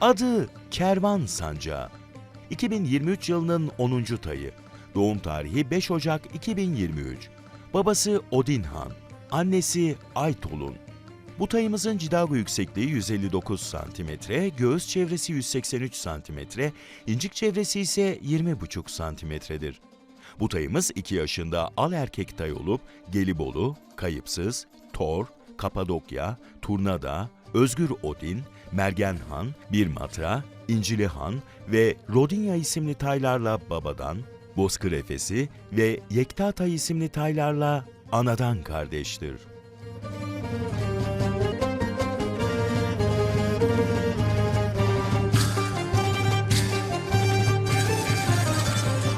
Adı Kervan Sancağı. 2023 yılının 10. tayı. Doğum tarihi 5 Ocak 2023. Babası Odin Han, annesi Aytolun. Bu tayımızın cidago yüksekliği 159 cm, göğüs çevresi 183 cm, incik çevresi ise 20,5 cm'dir. Bu tayımız 2 yaşında al erkek tay olup Gelibolu, Kayıpsız, Tor, Kapadokya, Turnada, Özgür Odin, Mergenhan, Birmatra, İncilihan ve Rodinya isimli taylarla babadan, Bozkır Efesi ve Yekta Tay isimli taylarla anadan kardeştir.